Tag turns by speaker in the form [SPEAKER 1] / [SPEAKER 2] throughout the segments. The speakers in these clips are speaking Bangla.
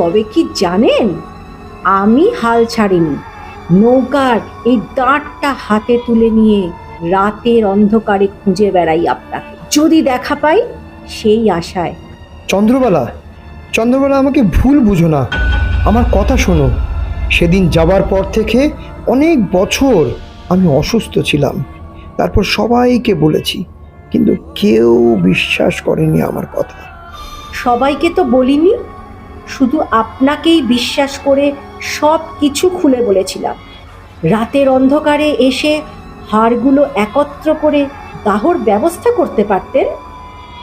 [SPEAKER 1] তবে কি জানেন? আমি হাল ছাড়িনি। নৌকার এই দাঁড়টা হাতে তুলে নিয়ে রাতের অন্ধকারে খুঁজে বেড়াই আপনাকে। যদি দেখা পাই সেই আশায়।
[SPEAKER 2] চন্দ্রবালা চন্দ্রবালা আমাকে ভুল বুঝো না। আমার কথা শোনো। সেদিন যাবার পর থেকে অনেক বছর আমি অসুস্থ ছিলাম। তারপর সবাইকে বলেছি কিন্তু কেউ বিশ্বাস করেনি আমার কথা।
[SPEAKER 1] সবাইকে তো বলিনি। শুধু আপনাকেই বিশ্বাস করে সব কিছু খুলে বলেছিলাম। রাতের অন্ধকারে এসে হাড়গুলো একত্র করে দাহর ব্যবস্থা করতে পারতেন?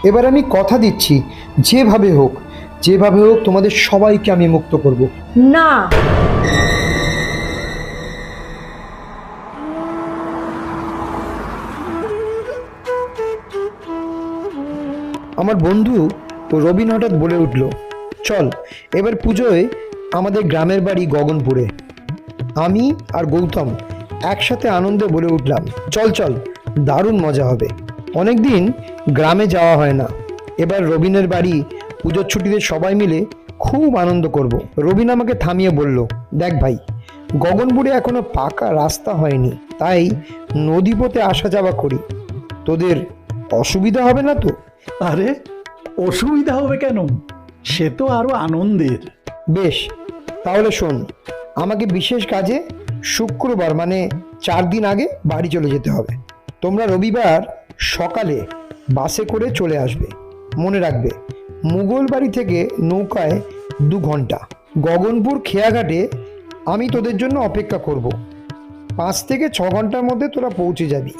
[SPEAKER 2] এবার আমি কথা দিচ্ছি যেভাবে হোক যেভাবে হোক তোমাদের সবাইকে আমি মুক্ত করব।
[SPEAKER 1] না।
[SPEAKER 2] আমার বন্ধু রবিন হঠাৎ বলে উঠল চল, এবার পুজোয় আমাদের গ্রামের বাড়ি গগনপুরে। আমি আর গৌতম একসাথে আনন্দে বলে উঠলাম, চল চল, দারুণ মজা হবে। অনেকদিন গ্রামে যাওয়া হয় না। এবার রবিনের বাড়ি পুজোর ছুটিতে সবাই মিলে খুব আনন্দ করব। রবিন আমাকে থামিয়ে বলল, দেখ ভাই, গগনপুরে এখনও পাকা রাস্তা হয়নি, তাই নদীপথে আসা যাওয়া করি। তোদের অসুবিধা হবে না তো?
[SPEAKER 3] আরে, অসুবিধা হবে কেন? সে তো আরও আনন্দের।
[SPEAKER 2] বেশ তাহলে শোন আমাকে বিশেষ কাজে শুক্রবার মানে চার দিন আগে বাড়ি চলে যেতে হবে। তোমরা রবিবার সকালে বাসে করে চলে আসবে মনে রাখবে। মুঘল বাড়ি থেকে নৌকায় দু ঘণ্টা। গগনপুর খেয়াঘাটে আমি তোদের জন্য অপেক্ষা করব। পাঁচ থেকে ছ ঘণ্টার মধ্যে তোরা পৌঁছে যাবি।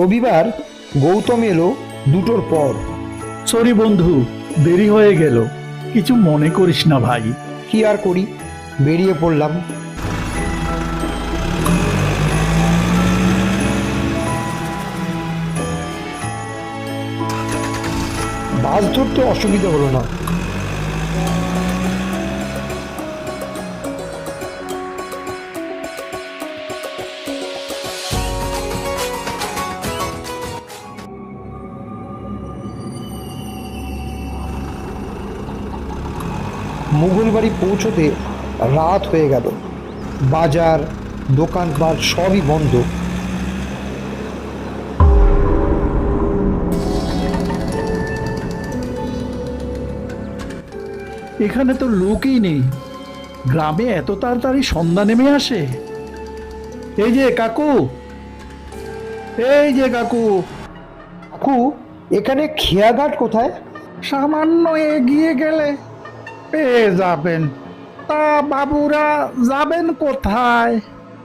[SPEAKER 2] রবিবার গৌতম এলো দুটোর পর।
[SPEAKER 3] সরি বন্ধু দেরি হয়ে গেল। কিছু মনে করিস না ভাই।
[SPEAKER 2] কি আর করি? বেরিয়ে পড়লাম। বাস ধরতে অসুবিধা হলো না। মুঘল বাড়ি পৌঁছতে রাত হয়ে গেল। বাজার দোকানপাট সবই বন্ধ।
[SPEAKER 3] এখানে তো লোকই নেই। গ্রামে এত তাড়াতাড়ি সন্ধ্যা নেমে আসে। এই যে কাকু। এই যে কাকু।
[SPEAKER 2] কাকু এখানে খেয়াঘাট কোথায়?
[SPEAKER 3] সামান্য এগিয়ে গেলে পেয়ে যাবেন। তা বাবুরা যাবেন কোথায়?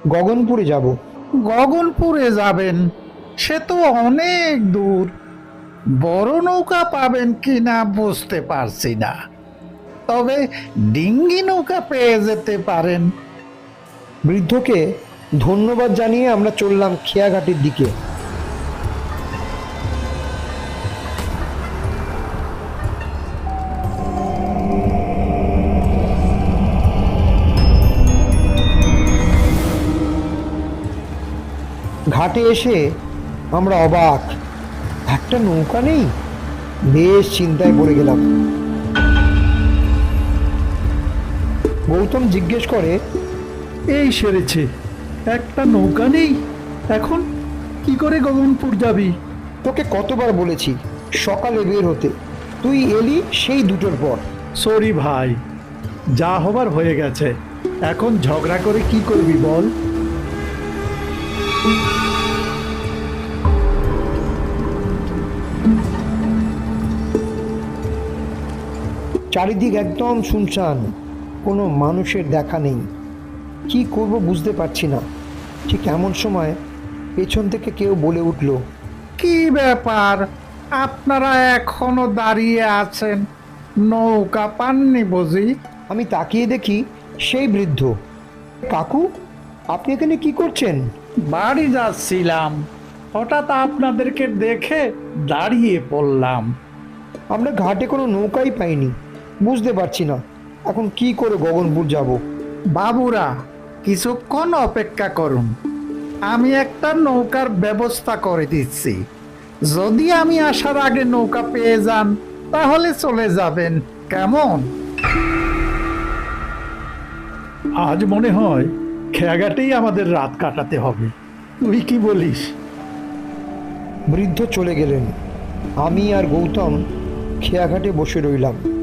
[SPEAKER 2] গগনপুরে যাব।
[SPEAKER 3] গগনপুরে যাবেন? সে তো অনেক দূর। বড় নৌকা পাবেন কিনা বুঝতে পারছি না। তবে ডিঙ্গি নৌকা পেয়ে যেতে পারেন।
[SPEAKER 2] বৃদ্ধকে ধন্যবাদ জানিয়ে আমরা চললাম খেয়াঘাটির দিকে। ঘাটে এসে আমরা অবাক। একটা নৌকা নেই? বেশ চিন্তায় পড়ে গেলাম। গৌতম জিজ্ঞেস করে
[SPEAKER 3] এই সেরেছে একটা নৌকা নেই? এখন কি করে গগনপুর যাবি?
[SPEAKER 2] তোকে কতবার বলেছি সকালে বের হতে। তুই এলি সেই দুটোর পর।
[SPEAKER 3] সরি ভাই যা হবার হয়ে গেছে। এখন ঝগড়া করে কি করবি বল?
[SPEAKER 2] চারিদিক একদম শুনশান কোনো মানুষের দেখা নেই। কি করব বুঝতে পারছি না। ঠিক এমন সময় পেছন থেকে কেউ বলে উঠল
[SPEAKER 3] কি ব্যাপার? আপনারা এখনও দাঁড়িয়ে আছেন? নৌকা পাননি বুঝি?
[SPEAKER 2] আমি তাকিয়ে দেখি সেই বৃদ্ধ। কাকু আপনি এখানে কি করছেন?
[SPEAKER 3] বাড়ি যাচ্ছিলাম। হঠাৎ আপনাদেরকে দেখে দাঁড়িয়ে পড়লাম।
[SPEAKER 2] আমরা ঘাটে কোনো নৌকাই পাইনি। বুঝতে পারছি না। এখন কি করে গগনপুর যাব?
[SPEAKER 3] বাবুরা কিছুক্ষণ অপেক্ষা করুন। আমি একটা নৌকার ব্যবস্থা করে দিচ্ছি। যদি আমি আসার আগে নৌকা পেয়ে যান তাহলে চলে যাবেন। কেমন? আজ মনে হয় খেয়াঘাটেই আমাদের রাত কাটাতে হবে। তুই কি বলিস?
[SPEAKER 2] বৃদ্ধ চলে গেলেন। আমি আর গৌতম খেয়াঘাটে বসে রইলাম।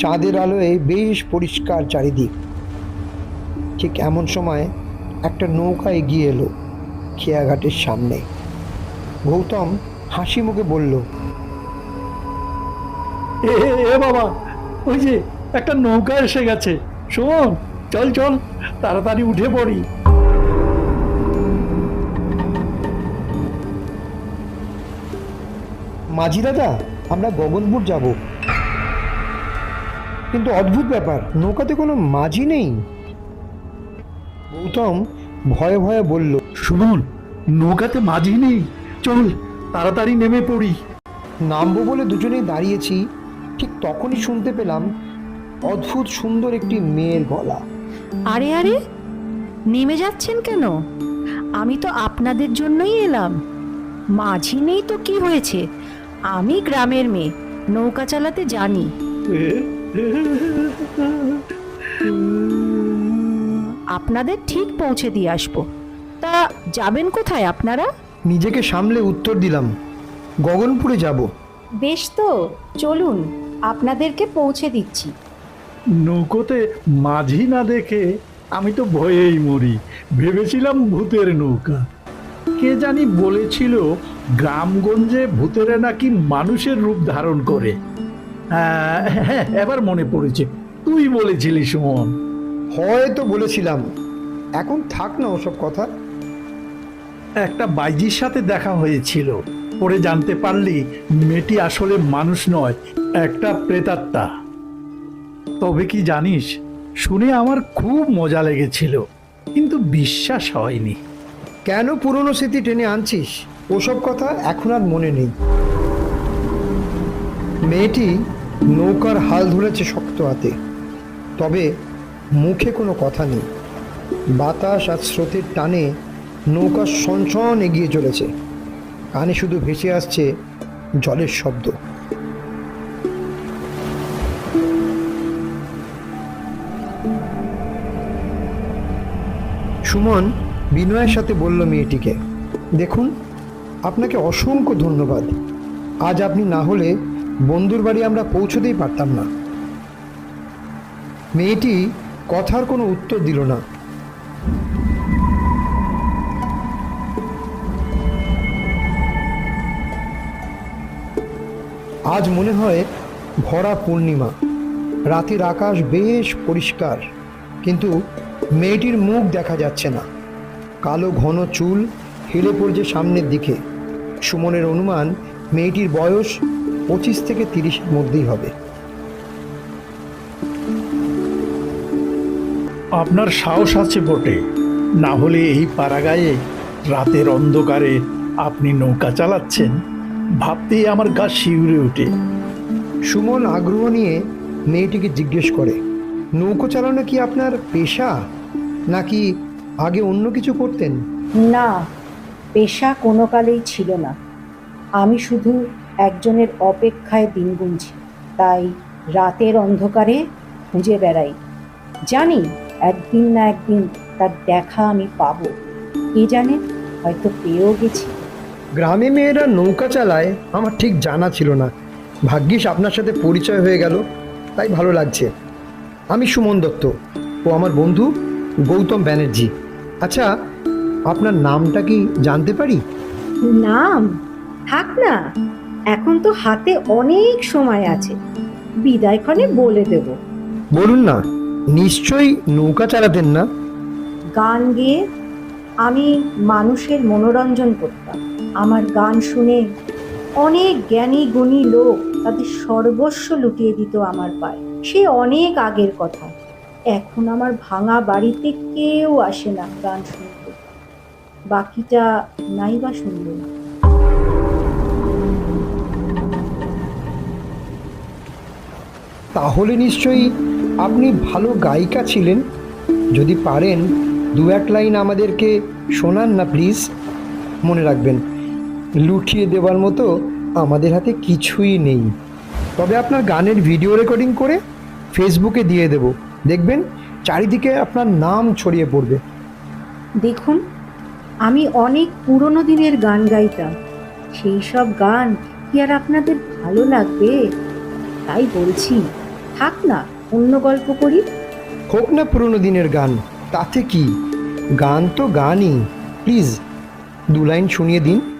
[SPEAKER 2] চাঁদের আলোয় বেশ পরিষ্কার চারিদিক। ঠিক এমন সময় একটা নৌকা এগিয়ে এলো খেয়াঘাটের সামনে। গৌতম হাসি মুখে বলল
[SPEAKER 3] এ বাবা ওই যে একটা নৌকা এসে গেছে। শোন চল চল তাড়াতাড়ি উঠে পড়ি।
[SPEAKER 2] মাঝি দাদা আমরা গগনপুর যাব। কিন্তু অদ্ভুত ব্যাপার নৌকাতে কোনো মাঝি নেই। গৌতম ভয়ে ভয়ে বলল
[SPEAKER 3] শুনুন নৌকাতে মাঝি নেই। চল তাড়াতাড়ি নেমে পড়ি।
[SPEAKER 2] নামবো বলে দুজনেই দাঁড়িয়েছি। ঠিক তখনই শুনতে পেলাম অদ্ভুত সুন্দর একটি মেয়ের গলা।
[SPEAKER 1] আরে আরে নেমে যাচ্ছেন কেন? আমি তো আপনাদের জন্যই এলাম। মাঝি নেই তো কি হয়েছে? আমি গ্রামের মেয়ে নৌকা চালাতে জানি। আপনাদের ঠিক পৌঁছে দিয়ে আসব। তা যাবেন কোথায় আপনারা?
[SPEAKER 2] নিজেকে সামলে উত্তর দিলাম। গগনপুরে যাব।
[SPEAKER 1] বেশ তো চলুন আপনাদেরকে পৌঁছে দিচ্ছি।
[SPEAKER 3] নৌকোতে মাঝি না দেখে আমি তো ভয়েই মরি। ভেবেছিলাম ভূতের নৌকা। কে জানি বলেছিল গ্রামগঞ্জে ভূতেরা নাকি মানুষের রূপ ধারণ করে। হ্যাঁ এবার মনে পড়েছে। তুই বলেছিলি সুমন।
[SPEAKER 2] হয়তো বলেছিলাম। এখন থাক না ওসব কথা।
[SPEAKER 3] একটা বাইজির সাথে দেখা হয়েছিল। পরে জানতে পারলি মেয়েটি আসলে মানুষ নয় একটা প্রেতাত্মা। তবে কি জানিস শুনে আমার খুব মজা লেগেছিল কিন্তু বিশ্বাস হয়নি।
[SPEAKER 2] কেন পুরনো স্মৃতি টেনে আনছিস? ওসব কথা এখন আর মনে নেই। মেয়েটি নৌকার হাল ধরেছে শক্ত হাতে। তবে মুখে কোনো কথা নেই। বাতাস আর স্রোতের টানে নৌকা সনসন এগিয়ে চলেছে। কানে শুধু ভেসে আসছে জলের শব্দ। সুমন বিনয়ের সাথে বলল মেয়েটিকে, দেখুন, আপনাকে অসংখ্য ধন্যবাদ। আজ আপনি না হলে বন্ধুর বাড়ি আমরা পৌঁছতেই পারতাম না। মেয়েটি কথার কোনো উত্তর দিল না। আজ মনে হয় ভরা পূর্ণিমা। রাতের আকাশ বেশ পরিষ্কার, কিন্তু মেয়েটির মুখ দেখা যাচ্ছে না। কালো ঘন চুল হেলে পড়ছে সামনের দিকে। সুমনের অনুমান মেয়েটির বয়স পঁচিশ থেকে তিরিশের মধ্যেই হবে।
[SPEAKER 3] আপনার সাহস আছে বটে। না হলে এই পাড়াগায়ে রাতের অন্ধকারে আপনি নৌকা চালাচ্ছেন ভাবতেই আমার গা শিউরে ওঠে।
[SPEAKER 2] সুমন আগ্রহ নিয়ে মেয়েটিকে জিজ্ঞেস করে নৌকো চালানো কি আপনার পেশা? নাকি আগে অন্য কিছু করতেন?
[SPEAKER 1] না পেশা কোনো কালেই ছিল না। আমি শুধু একজনের অপেক্ষায় দিন গুনছি তাই রাতের অন্ধকারে খুঁজে বেড়াই। জানি একদিন না একদিন তার দেখা আমি পাব। কে জানে? হয়তো পেয়েও গেছি।
[SPEAKER 2] গ্রামে মেয়েরা নৌকা চালায় আমার ঠিক জানা ছিল না। ভাগ্যিস আপনার সাথে পরিচয় হয়ে গেল তাই ভালো লাগছে। আমি সুমন দত্ত ও আমার বন্ধু গৌতম ব্যানার্জি। আচ্ছা আপনার নামটা কি জানতে পারি?
[SPEAKER 1] নাম? থাক না। এখন তো হাতে অনেক সময় আছে। বিদায়ক্ষণে বলে দেব।
[SPEAKER 2] বলুন না নিশ্চয়ই নৌকা চালাতেন না?
[SPEAKER 1] গান গেয়ে আমি মানুষের মনোরঞ্জন করতাম। আমার গান শুনে অনেক জ্ঞানী গুণী লোক তাদের সর্বস্ব লুটিয়ে দিত আমার পায়ে। সে অনেক আগের কথা। এখন আমার ভাঙা বাড়িতে কেউ আসে না গান শুনতে। বাকিটা নাই বা শুনবে না।
[SPEAKER 2] তাহলে নিশ্চয়ই আপনি ভালো গায়িকা ছিলেন। যদি পারেন, দু এক লাইন আমাদেরকে শোনান না প্লিজ। মনে রাখবেন লুঠিয়ে দেওয়ার মতো আমাদের হাতে কিছুই নেই। তবে আপনার গানের ভিডিও রেকর্ডিং করে ফেসবুকে দিয়ে দেব। দেখবেন, চারিদিকে আপনার নাম ছড়িয়ে পড়বে।
[SPEAKER 1] দেখুন, আমি অনেক পুরনো দিনের গান গাইতাম সেই সব গান কি আর আপনাদের ভালো লাগবে? তাই বলছি। থাক না, অন্য গল্প করি।
[SPEAKER 2] হোক না পুরনো দিনের গান, তাতে কি? গান তো গানই। প্লিজ, দু লাইন শুনিয়ে দিন।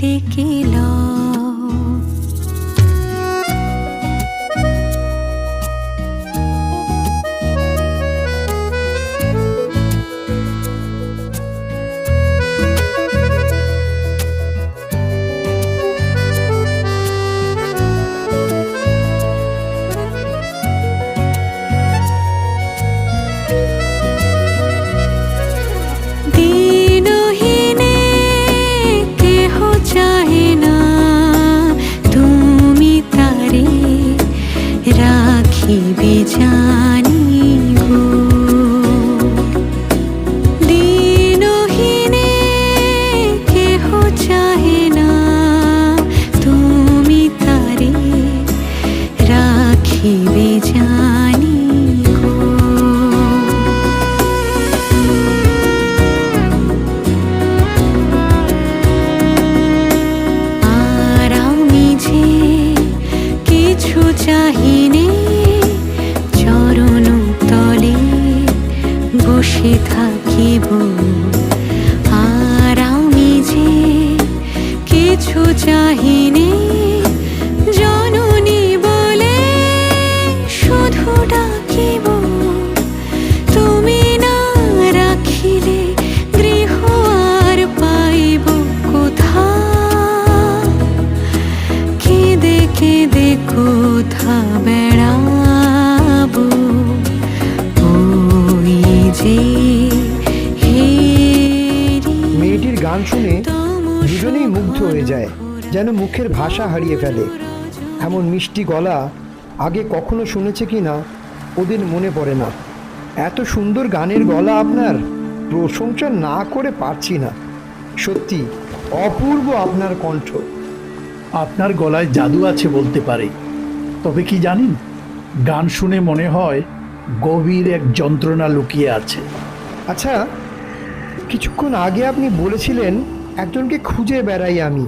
[SPEAKER 4] কাছে কেঁদে কোথা বেড়াবো ওই যে
[SPEAKER 2] মেয়েটির গান শুনে দুজনেই মুগ্ধ হয়ে যায় যেন মুখের ভাষা হারিয়ে ফেলে। এমন মিষ্টি গলা আগে কখনো শুনেছে কি না ওদের মনে পড়ে না। এত সুন্দর গানের গলা আপনার প্রশংসা না করে পারছি না। সত্যি অপূর্ব আপনার কণ্ঠ।
[SPEAKER 5] আপনার গলায় জাদু আছে বলতে পারে। তবে কি জানেন গান শুনে মনে হয় গভীর এক যন্ত্রণা লুকিয়ে আছে।
[SPEAKER 2] আচ্ছা কিছুক্ষণ আগে আপনি বলেছিলেন একজনকে খুঁজে বেড়াই আমি।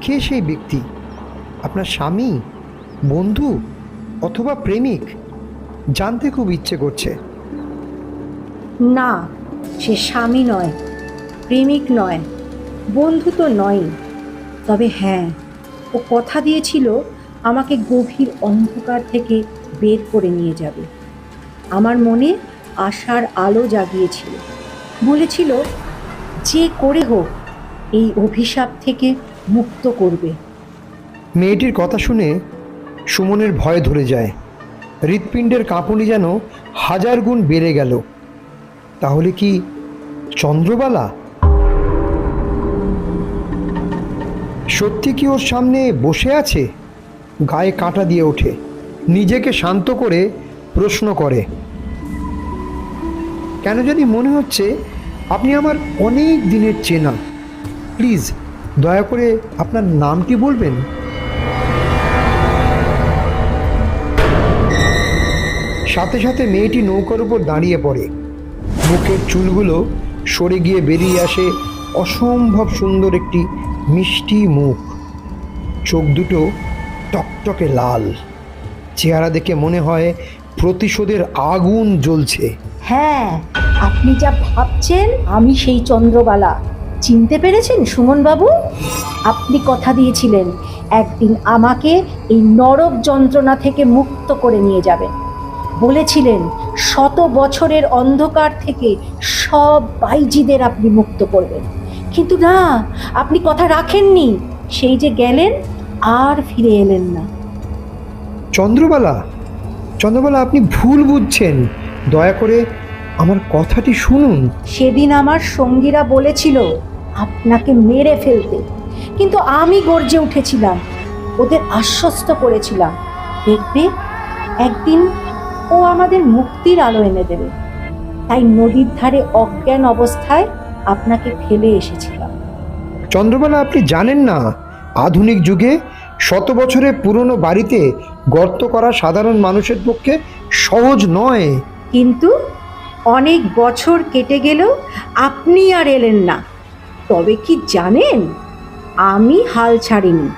[SPEAKER 2] কে সেই ব্যক্তি? আপনার স্বামী বন্ধু অথবা প্রেমিক? জানতে খুব ইচ্ছে করছে।
[SPEAKER 1] না সে স্বামী নয় প্রেমিক নয় বন্ধু তো নয় তবে হ্যাঁ ও কথা দিয়েছিল, আমাকে গভীর অন্ধকার থেকে বের করে নিয়ে যাবে। আমার মনে আশার আলো জাগিয়েছিল। বলেছিল, যে করে হোক, এই অভিশাপ থেকে মুক্ত করবে।
[SPEAKER 2] মেয়েটির কথা শুনে সুমনের ভয় ধরে যায়। হৃৎপিণ্ডের কাঁপুনি যেন হাজার গুণ বেড়ে গেল। তাহলে কি চন্দ্রবালা সত্যি কি ওর সামনে বসে আছে? গায়ে কাঁটা দিয়ে ওঠে। নিজেকে শান্ত করে প্রশ্ন করে। কেন জানি মনে হচ্ছে আপনি আমার অনেক দিনের চেনা। প্লিজ, দয়া করে আপনার নামটি বলবেন। সাথে সাথে মেয়েটি নৌকার উপর দাঁড়িয়ে পড়ে। মুখের চুলগুলো সরে গিয়ে বেরিয়ে আসে অসম্ভব সুন্দর একটি মিষ্টি মুখ, চোখ দুটো টকটকে লাল। চেহারা দেখে মনে হয় প্রতিশোধের আগুন জ্বলছে।
[SPEAKER 1] হ্যাঁ আপনি যা ভাবছেন, আমি সেই চন্দ্রবালা। চিনতে পেরেছেন সুমন বাবু আপনি কথা দিয়েছিলেন, একদিন আমাকে এই নরক যন্ত্রণা থেকে মুক্ত করে নিয়ে যাবেন। বলেছিলেন, শত বছরের অন্ধকার থেকে সব বাইজিদের আপনি মুক্ত করবেন। কিন্তু না আপনি কথা রাখেননি। সেই যে গেলেন আর ফিরে এলেন না।
[SPEAKER 2] চন্দ্রবালা চন্দ্রবালা আপনি ভুল বুঝছেন। দয়া করে আমার কথাটি শুনুন।
[SPEAKER 1] সেদিন আমার সঙ্গীরা বলেছিল আপনাকে মেরে ফেলতে। কিন্তু আমি গর্জে উঠেছিলাম ওদের আশ্বস্ত করেছিলাম। দেখবে একদিন ও আমাদের মুক্তির আলো এনে দেবে। তাই নদীর ধারে অজ্ঞান অবস্থায় আপনাকে ফেলে এসেছিলাম।
[SPEAKER 2] চন্দ্রবালা আপনি জানেন না আধুনিক যুগে শত বছরের পুরনো বাড়িতে গর্ত করা সাধারণ মানুষের পক্ষে সহজ নয়।
[SPEAKER 1] কিন্তু অনেক বছর কেটে গেলেও আপনি আর এলেন না। তবে কি জানেন আমি হাল ছাড়িনি।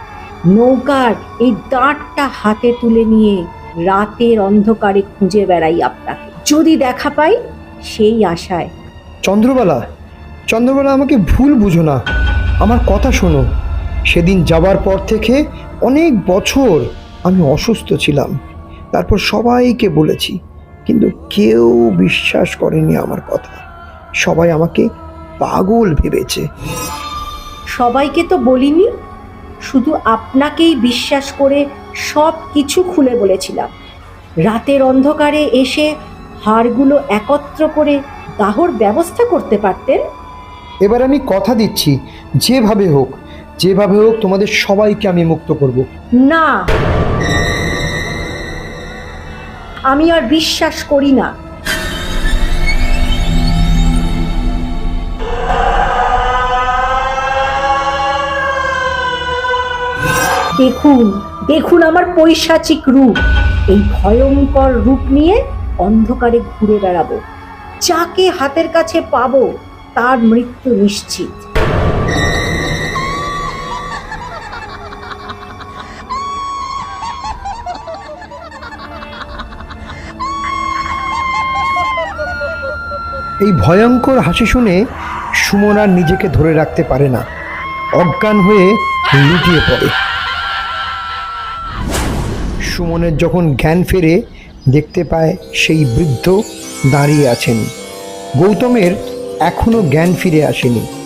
[SPEAKER 1] নৌকার এই দাঁতটা হাতে তুলে নিয়ে রাতের অন্ধকারে খুঁজে বেড়াই আপনাকে। যদি দেখা পাই সেই আশায়।
[SPEAKER 2] চন্দ্রবালা চন্দ্রবালা আমাকে ভুল বুঝো না। আমার কথা শোনো। সেদিন যাবার পর থেকে অনেক বছর আমি অসুস্থ ছিলাম। তারপর সবাইকে বলেছি, কিন্তু কেউ বিশ্বাস করেনি আমার কথা। সবাই আমাকে পাগল ভেবেছে।
[SPEAKER 1] সবাইকে তো বলিনি, শুধু আপনাকেই বিশ্বাস করে সব কিছু খুলে বলেছিলাম। রাতের অন্ধকারে এসে হাড়গুলো একত্র করে দাহর ব্যবস্থা করতে পারতেন?
[SPEAKER 2] এবার আমি কথা দিচ্ছি, যেভাবে হোক যেভাবে হোক তোমাদের সবাইকে আমি মুক্ত করব।
[SPEAKER 1] না। আমি আর বিশ্বাস করি না। দেখুন দেখুন আমার পৈশাচিক রূপ। এই ভয়ঙ্কর রূপ নিয়ে অন্ধকারে ঘুরে বেড়াবো। যাকে হাতের কাছে পাবো তার মৃত্যু নিশ্চিত।
[SPEAKER 2] এই ভয়ঙ্কর হাসি শুনে সুমন আর নিজেকে ধরে রাখতে পারে না। অজ্ঞান হয়ে লুটিয়ে পড়ে। সুমনের যখন জ্ঞান ফেরে, দেখতে পায় সেই বৃদ্ধ দাঁড়িয়ে আছেন। গৌতমের এখনও জ্ঞান ফিরে আসেনি।